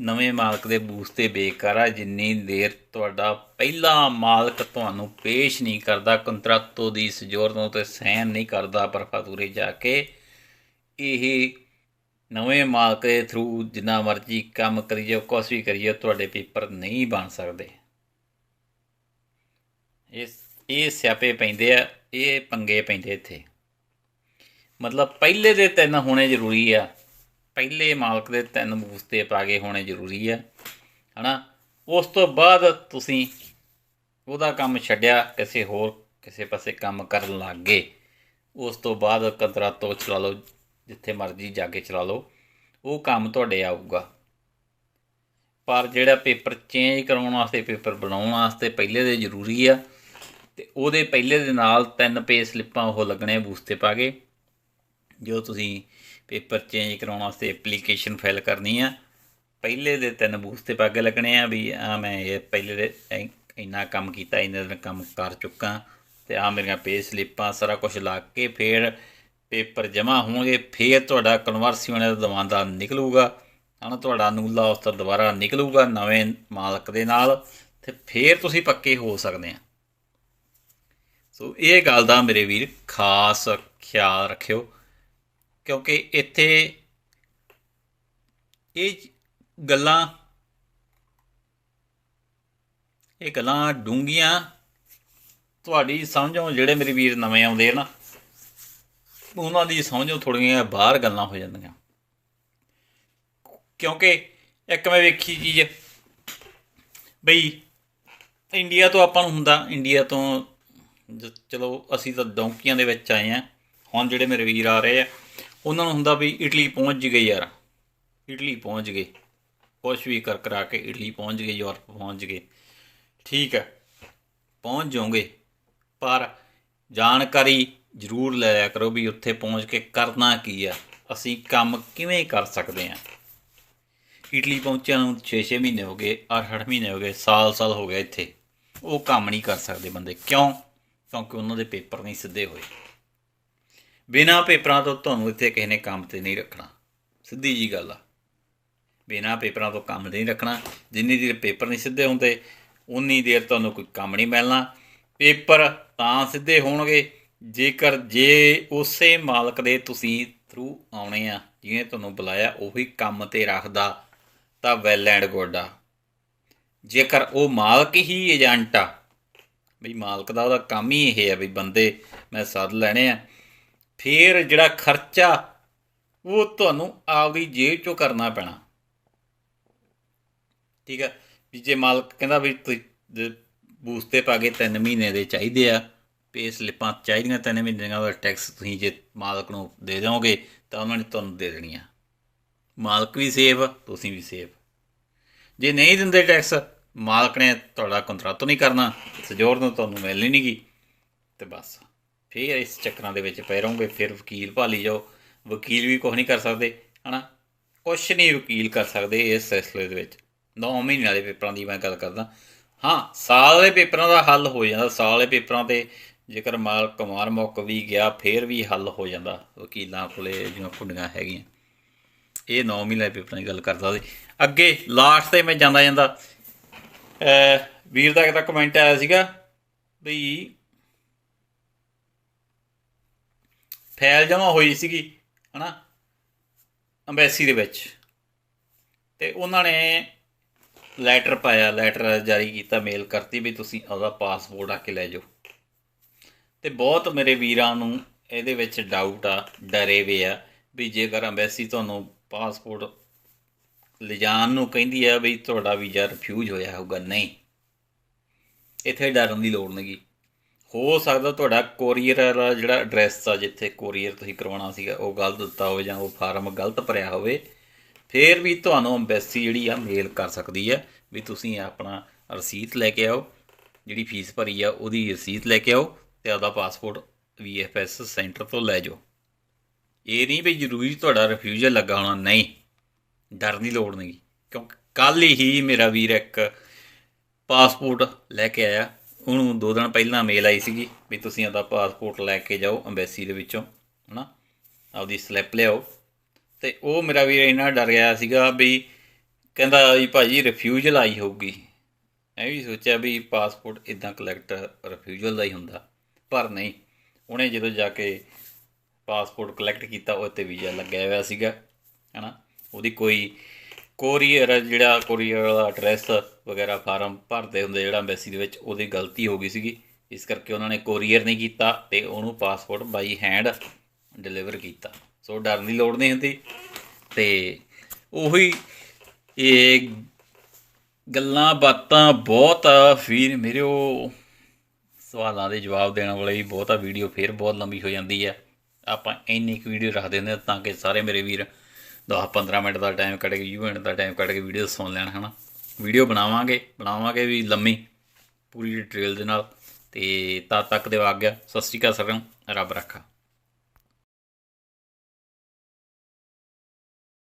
ਨਵੇਂ ਮਾਲਕ ਦੇ ਬੂਸ ਤੇ ਬੇਕਾਰ ਆ, ਜਿੰਨੀ ਦੇਰ ਤੁਹਾਡਾ ਪਹਿਲਾ ਮਾਲਕ ਤੁਹਾਨੂੰ ਪੇਸ਼ ਨਹੀਂ ਕਰਦਾ, ਕੰਤਰਾਤੋ ਦੀ ਸਜੋਰਨੋਂ ਤੇ ਸਾਈਨ ਨਹੀਂ ਕਰਦਾ ਪਰਫਾਤੂਰੇ ਜਾ ਕੇ, ਇਹ ਨਵੇਂ ਮਾਲਕ ਦੇ ਥਰੂ ਜਿੰਨਾ ਮਰਜ਼ੀ ਕੰਮ ਕਰੀਏ, ਕੁਛ ਵੀ ਕਰੀਏ, ਤੁਹਾਡੇ ਪੇਪਰ ਨਹੀਂ ਬਣ ਸਕਦੇ। ਇਸ, ਇਹ ਸਿਆਪੇ ਪੈਂਦੇ ਆ, ਇਹ ਪੰਗੇ ਪੈਂਦੇ ਇੱਥੇ। ਮਤਲਬ ਪਹਿਲੇ ਦੇ ਤਿੰਨ ਹੋਣੇ ਜ਼ਰੂਰੀ ਆ ਪਹਿਲੇ ਮਾਲਕ ਦੇ ਤਿੰਨ ਬੂਸਤੇ ਪਾ ਕੇ ਹੋਣੇ ਜ਼ਰੂਰੀ ਆ, ਹਨਾ? ਉਸ ਤੋਂ ਬਾਅਦ ਤੁਸੀਂ ਉਹਦਾ ਕੰਮ ਛੱਡਿਆ, ਕਿਸੇ ਹੋਰ ਕਿਸੇ ਪਾਸੇ ਕੰਮ ਕਰਨ ਲੱਗ ਗਏ ਉਸ ਤੋਂ ਬਾਅਦ ਕੰਤਰਾਤੋ ਚਲਾ ਲਓ, ਜਿੱਥੇ ਮਰਜ਼ੀ ਜਾ ਕੇ ਚਲਾ ਲਓ, ਉਹ ਕੰਮ ਤੁਹਾਡੇ ਆਊਗਾ। ਪਰ ਜਿਹੜਾ ਪੇਪਰ ਚੇਂਜ ਕਰਾਉਣ ਵਾਸਤੇ, ਪੇਪਰ ਬਣਾਉਣ ਵਾਸਤੇ ਪਹਿਲੇ ਦੇ ਜ਼ਰੂਰੀ ਆ, ਤੇ ਉਹਦੇ ਪਹਿਲੇ ਦੇ ਨਾਲ ਤਿੰਨ ਪੇ ਸਲਿੱਪਾਂ ਉਹ ਲੱਗਣੇ ਬੂਸਤੇ ਪਾ ਕੇ ਜੋ ਤੁਸੀਂ ਪੇਪਰ ਚੇਂਜ ਕਰਾਉਣ ਵਾਸਤੇ ਐਪਲੀਕੇਸ਼ਨ ਫਾਈਲ ਕਰਨੀ ਆ। ਪਹਿਲੇ ਦੇ ਤਿੰਨ ਬੂਸਤੇ ਪਾ ਕੇ ਲੱਗਣੇ ਆ ਵੀ ਆ ਮੈਂ ਇਹ ਪਹਿਲੇ ਦੇ ਇ- ਇੰਨਾ ਕੰਮ ਕੀਤਾ, ਇੰਨਾ ਦਿਨ ਕੰਮ ਕਰ ਚੁੱਕਾ ਤੇ ਆ ਮੇਰੀਆਂ ਪੇ ਸਲਿੱਪਾਂ ਸਾਰਾ ਕੁਝ ਲਾ ਕੇ ਫੇਰ ਪੇਪਰ ਜਮ੍ਹਾਂ ਹੋਣਗੇ, ਫੇਰ ਤੁਹਾਡਾ ਕਨਵਰਸੀ ਹੋਣੇ ਦਾ ਦਵਾਂਦਾ ਨਿਕਲੂਗਾ। ਹਨਾ, ਤੁਹਾਡਾ ਨੂਲਾ ਉਸ ਦੁਬਾਰਾ ਨਿਕਲੂਗਾ ਨਵੇਂ ਮਾਲਕ ਦੇ ਨਾਲ ਤੇ ਫੇਰ ਤੁਸੀਂ ਪੱਕੇ ਹੋ ਸਕਦੇ ਆ। ਸੋ ਇਹ ਗੱਲ ਦਾ ਮੇਰੇ ਵੀਰ ਖਾਸ ਖਿਆਲ ਰੱਖਿਓ। ਕਿਉਂਕਿ ਇੱਥੇ ਇਹ ਗੱਲਾਂ ਇਹ ਗੱਲਾਂ ਡੂੰਗੀਆਂ ਤੁਹਾਡੀ ਸਮਝੋ ਜਿਹੜੇ ਮੇਰੇ ਵੀਰ ਨਵੇਂ ਆਉਂਦੇ ਆ ਨਾ, ਉਹਨਾਂ ਦੀ ਸਮਝੋ ਥੋੜੀਆਂ ਬਾਹਰ ਗੱਲਾਂ ਹੋ ਜਾਂਦੀਆਂ। ਕਿਉਂਕਿ ਇੱਕ ਮੈਂ ਵੇਖੀ ਚੀਜ਼, ਬਈ ਇੰਡੀਆ ਤੋਂ ਆਪਾਂ ਨੂੰ ਹੁੰਦਾ, ਇੰਡੀਆ ਤੋਂ ਜ- ਚਲੋ ਅਸੀਂ ਤਾਂ ਡੌਂਕੀਆਂ ਦੇ ਵਿੱਚ ਆਏ ਆ, ਹੁਣ ਜਿਹੜੇ ਮੇਰੇ ਵੀਰ ਆ ਰਹੇ ਆ ਉਹਨਾਂ ਨੂੰ ਹੁੰਦਾ ਵੀ ਇਟਲੀ ਪਹੁੰਚ ਗਏ ਯਾਰ। ਇਟਲੀ ਪਹੁੰਚ ਗਏ। ਕੁਛ ਵੀ ਕਰ ਕਰਾ ਕੇ ਇਟਲੀ ਪਹੁੰਚ ਗਏ, ਯੂਰਪ ਪਹੁੰਚ ਗਏ। ਠੀਕ ਹੈ, ਪਹੁੰਚ ਜਾਓਗੇ। ਪਰ ਜਾਣਕਾਰੀ ਜ਼ਰੂਰ ਲੈ ਲਿਆ ਕਰੋ ਵੀ ਉੱਥੇ ਪਹੁੰਚ ਕੇ ਕਰਨਾ ਕੀ ਆ। ਅਸੀਂ ਕੰਮ ਕਿਵੇਂ ਕਰ ਸਕਦੇ ਆ ਇਟਲੀ ਪਹੁੰਚਿਆਂ ਨੂੰ 6-6 ਮਹੀਨੇ ਹੋ ਗਏ 8-8 ਮਹੀਨੇ ਹੋ ਗਏ ਸਾਲ-ਸਾਲ ਹੋ ਗਿਆ ਇੱਥੇ। ਉਹ ਕੰਮ ਨਹੀਂ ਕਰ ਸਕਦੇ ਬੰਦੇ। ਕਿਉਂ? ਕਿਉਂਕਿ ਉਹਨਾਂ ਦੇ ਪੇਪਰ ਨਹੀਂ ਸਿੱਧੇ ਹੋਏ। ਬਿਨਾਂ ਪੇਪਰਾਂ ਤੋਂ ਤੁਹਾਨੂੰ ਇੱਥੇ ਕਿਸੇ ਨੇ ਕੰਮ ਤੇ ਨਹੀਂ ਰੱਖਣਾ। ਸਿੱਧੀ ਜੀ ਗੱਲ ਆ। ਬਿਨਾਂ ਪੇਪਰਾਂ ਤੋਂ ਕੰਮ ਨਹੀਂ ਰੱਖਣਾ। ਜਿੰਨੀ ਦੇਰ ਪੇਪਰ ਨਹੀਂ ਸਿੱਧੇ ਹੁੰਦੇ, ਉਨੀ ਦੇਰ ਤੁਹਾਨੂੰ ਕੋਈ ਕੰਮ ਨਹੀਂ ਮਿਲਣਾ। ਪੇਪਰ ਤਾਂ ਸਿੱਧੇ ਹੋਣਗੇ। ਜੇਕਰ ਜੇ ਉਸੇ ਮਾਲਕ ਦੇ ਤੁਸੀਂ ਥਰੂ ਆਉਣੇ ਆ, ਜਿਹਨੇ ਤੁਹਾਨੂੰ ਬੁਲਾਇਆ, ਉਹੀ ਕੰਮ ਤੇ ਰੱਖਦਾ, ਤਾਂ ਵੈਲ ਐਂਡ ਗੁੱਡ ਆ। ਜੇਕਰ ਉਹ ਮਾਲਕ ਹੀ ਏਜੰਟ ਆ, ਬਈ ਮਾਲਕ ਦਾ ਉਹਦਾ ਕੰਮ ਹੀ ਇਹ ਆ ਵੀ ਬੰਦੇ ਮੈਂ ਸੱਦ ਲੈਣੇ ਆ। ਫਿਰ ਜਿਹੜਾ ਖਰਚਾ ਉਹ ਤੁਹਾਨੂੰ ਆਪਦੀ ਜੇਬ ਚੋਂ ਕਰਨਾ ਪੈਣਾ। ਠੀਕ ਹੈ ਵੀ ਜੇ ਮਾਲਕ ਕਹਿੰਦਾ ਵੀ ਤੁਸੀਂ ਬੂਸਤੇ ਪਾ ਕੇ 3 ਮਹੀਨੇ ਦੇ ਚਾਹੀਦੇ ਆ ਪੇ ਸਲਿੱਪਾਂ ਚਾਹੀਦੀਆਂ 3 ਮਹੀਨਿਆਂ ਦਾ ਟੈਕਸ ਤੁਸੀਂ ਜੇ ਮਾਲਕ ਨੂੰ ਦੇ ਦਿਓਗੇ, ਤਾਂ ਉਹਨਾਂ ਨੇ ਤੁਹਾਨੂੰ ਦੇ ਦੇਣੀਆਂ ਮਾਲਕ ਵੀ ਸੇਫ, ਤੁਸੀਂ ਵੀ ਸੇਫ। ਜੇ ਨਹੀਂ ਦਿੰਦੇ ਟੈਕਸ, ਮਾਲਕ ਨੇ ਤੁਹਾਡਾ ਕੰਟਰੈਕਟ ਨਹੀਂ ਕਰਨਾ ਸਜੋਰ ਨੂੰ ਤੁਹਾਨੂੰ ਮਿਲਣੀ ਨਹੀਂਗੀ ਤੇ ਬਸ। ਫਿਰ ਇਸ ਚੱਕਰਾਂ ਦੇ ਵਿੱਚ ਪਏ ਰਹੋਗੇ, ਫਿਰ ਵਕੀਲ ਭਾਲੀ ਜਾਓ। ਵਕੀਲ ਵੀ ਕੁਝ ਨਹੀਂ ਕਰ ਸਕਦੇ, ਹਨਾ? ਕੁਛ ਨਹੀਂ ਵਕੀਲ ਕਰ ਸਕਦੇ ਇਸ ਸਿਲਸਿਲੇ ਦੇ ਵਿੱਚ। 9 ਮਹੀਨਿਆਂ ਵਾਲੇ ਪੇਪਰਾਂ ਦੀ ਮੈਂ ਗੱਲ ਕਰਦਾ। ਹਾਂ, ਸਾਲ ਦੇ ਪੇਪਰਾਂ ਦਾ ਹੱਲ ਹੋ ਜਾਂਦਾ। ਸਾਲ ਦੇ ਪੇਪਰਾਂ ਤੇ ਜੇਕਰ ਮਾਲ ਕੁਮਾਰ ਮੁੱਕ ਵੀ ਗਿਆ, ਫੇਰ ਵੀ ਹੱਲ ਹੋ ਜਾਂਦਾ ਵਕੀਲਾਂ ਕੋਲੇ ਜਿਹੀਆਂ ਕੁੰਡੀਆਂ ਹੈਗੀਆਂ। ਇਹ 9 ਮਹੀਨੇ ਦੇ ਪੇਪਰਾਂ ਦੀ ਗੱਲ ਕਰਦਾ ਸੀ। ਅੱਗੇ ਲਾਸਟ ਤੇ ਮੈਂ ਜਾਂਦਾ ਜਾਂਦਾ। ਵੀਰ ਦਾ ਇੱਕ ਕਮੈਂਟ ਆਇਆ ਸੀਗਾ ਬਈ ਫੈਲ ਜਮਾ ਹੋਈ ਸੀਗੀ, ਹਨਾ? ਅੰਬੈਸੀ ਦੇ ਵਿੱਚ। ਤੇ ਉਹਨਾਂ ਨੇ ਲੈਟਰ ਪਾਇਆ, ਲੈਟਰ ਜਾਰੀ ਕੀਤਾ, ਮੇਲ ਕਰਤੀ ਵੀ ਤੁਸੀਂ ਉਹਦਾ ਪਾਸਪੋਰਟ ਆ ਕੇ ਲੈ ਜਾਓ। ਤੇ ਬਹੁਤ ਮੇਰੇ ਵੀਰਾਂ ਨੂੰ ਇਹਦੇ ਵਿੱਚ ਡਾਊਟ ਆ, ਡਰੇ ਵੇ ਆ ਵੀ ਜੇਕਰ ਅੰਬੈਸੀ ਤੁਹਾਨੂੰ ਪਾਸਪੋਰਟ ਲਿਜਾਣ ਨੂੰ ਕਹਿੰਦੀ ਆ ਵੀ ਤੁਹਾਡਾ ਵੀਜ਼ਾ ਰਿਫਿਊਜ਼ ਹੋਇਆ ਹੋਊਗਾ, ਨਹੀਂ। ਇੱਥੇ ਡਰਨ ਦੀ ਲੋੜ ਨਹੀਂਗੀ। ਹੋ ਸਕਦਾ ਤੁਹਾਡਾ ਕੋਰੀਅਰ ਵਾਲਾ ਜਿਹੜਾ ਐਡਰੈਸ ਆ, ਜਿੱਥੇ ਕੋਰੀਅਰ ਤੁਸੀਂ ਕਰਵਾਉਣਾ ਸੀਗਾ, ਉਹ ਗਲਤ ਦਿੱਤਾ ਹੋਵੇ ਜਾਂ ਉਹ ਫਾਰਮ ਗਲਤ ਭਰਿਆ ਹੋਵੇ, ਫੇਰ ਵੀ ਤੁਹਾਨੂੰ ਐਮਬੈਸੀ ਜਿਹੜੀ ਆ ਮੇਲ ਕਰ ਸਕਦੀ ਆ ਵੀ ਤੁਸੀਂ ਆਪਣਾ ਰਸੀਦ ਲੈ ਕੇ ਆਓ, ਜਿਹੜੀ ਫੀਸ ਭਰੀ ਆ, ਉਹਦੀ ਰਸੀਦ ਲੈ ਕੇ ਆਓ ਤੇ ਆਪਦਾ ਪਾਸਪੋਰਟ ਵੀਐਫਐਸ ਸੈਂਟਰ ਤੋਂ ਲੈ ਜਾਓ। ਇਹ ਨਹੀਂ ਵੀ ਜ਼ਰੂਰੀ ਤੁਹਾਡਾ ਰਿਫਿਊਜ਼ਲ ਲੱਗਾ ਹੋਣਾ, ਨਹੀਂ, ਡਰ ਦੀ ਲੋੜ ਨਹੀਂ, ਕਿਉਂਕਿ ਕੱਲ ਹੀ ਮੇਰਾ ਵੀਰ ਇੱਕ ਪਾਸਪੋਰਟ ਲੈ ਕੇ ਆਇਆ। ਉਹਨੂੰ ਦੋ ਦਿਨ ਪਹਿਲਾਂ ਮੇਲ ਆਈ ਸੀਗੀ ਵੀ ਤੁਸੀਂ ਆਪਦਾ ਪਾਸਪੋਰਟ ਲੈ ਕੇ ਜਾਓ ਐਮਬੈਸੀ ਦੇ ਵਿੱਚੋਂ, ਹਨਾ? ਆਪਦੀ ਸਲਿੱਪ ਲਿਆਓ। ਤੇ ਉਹ ਮੇਰਾ ਵੀਰ ਇੰਨਾ ਡਰ ਗਿਆ ਸੀਗਾ ਵੀ ਕਹਿੰਦਾ ਵੀ ਭਾਜੀ ਰਿਫਿਊਜ਼ਲ ਆਈ ਹੋਊਗੀ। ਮੈਂ ਵੀ ਸੋਚਿਆ ਵੀ ਪਾਸਪੋਰਟ ਇਦਾਂ ਕਲੈਕਟ ਰਿਫਿਊਜ਼ਲ ਦਾ ਹੀ ਹੁੰਦਾ, ਪਰ ਨਹੀਂ। ਉਹਨੇ ਜਦੋਂ ਜਾ ਕੇ ਪਾਸਪੋਰਟ ਕਲੈਕਟ ਕੀਤਾ, ਉਹ ਤੇ ਵੀਜ਼ਾ ਲੱਗਿਆ ਹੋਇਆ ਸੀਗਾ, ਹੈਨਾ? ਉਹਦੀ ਕੋਈ ਕੋਰੀਅਰ ਜਿਹੜਾ ਕੋਰੀਅਰ ਦਾ ਐਡਰੈਸ ਵਗੈਰਾ ਫਾਰਮ ਭਰਦੇ ਹੁੰਦੇ, ਜਿਹੜਾ ਐਮਬੈਸੀ ਦੇ ਵਿੱਚ, ਉਹਦੀ ਗਲਤੀ ਹੋ ਗਈ ਸੀਗੀ। ਇਸ ਕਰਕੇ ਉਹਨਾਂ ਨੇ ਕੋਰੀਅਰ ਨਹੀਂ ਕੀਤਾ ਤੇ ਉਹਨੂੰ ਪਾਸਪੋਰਟ ਬਾਈ ਹੈਂਡ ਡਿਲੀਵਰ ਕੀਤਾ। ਸੋ ਡਰਨ ਦੀ ਲੋੜ ਨਹੀਂ ਹੁੰਦੀ। ਤੇ ਉਹੀ ਇਹ ਗੱਲਾਂ ਬਾਤਾਂ ਬਹੁਤ ਫਿਰ ਮੇਰੇ ਉਹ ਸਵਾਲਾਂ ਦੇ ਜਵਾਬ ਦੇਣ ਵਾਲੇ ਵੀ ਬਹੁਤ ਵੀਡੀਓ ਫੇਰ ਬਹੁਤ ਲੰਬੀ ਹੋ ਜਾਂਦੀ ਹੈ ਆਪਾਂ ਇੰਨੀ ਕੁ ਵੀਡੀਓ ਰੱਖ ਦਿੰਦੇ ਤਾਂ ਕਿ ਸਾਰੇ ਮੇਰੇ ਵੀਰ 10 15 ਮਿੰਟ ਦਾ ਟਾਈਮ ਕੱਢ ਕੇ 20 ਮਿੰਟ ਦਾ ਟਾਈਮ ਕੱਢ ਕੇ ਵੀਡੀਓ ਸੁਣ ਲੈਣ, ਹਨਾ? ਵੀਡੀਓ ਬਣਾਵਾਂਗੇ ਬਣਾਵਾਂਗੇ ਵੀ ਲੰਮੀ, ਪੂਰੀ ਡਿਟੇਲ ਦੇ ਨਾਲ। ਤੇ ਤਦ ਤੱਕ ਦੇ ਆ ਗਿਆ ਸਤਿ ਸ਼੍ਰੀ ਅਕਾਲ ਸਾਰਿਆਂ ਨੂੰ ਰੱਬ ਰੱਖਾ।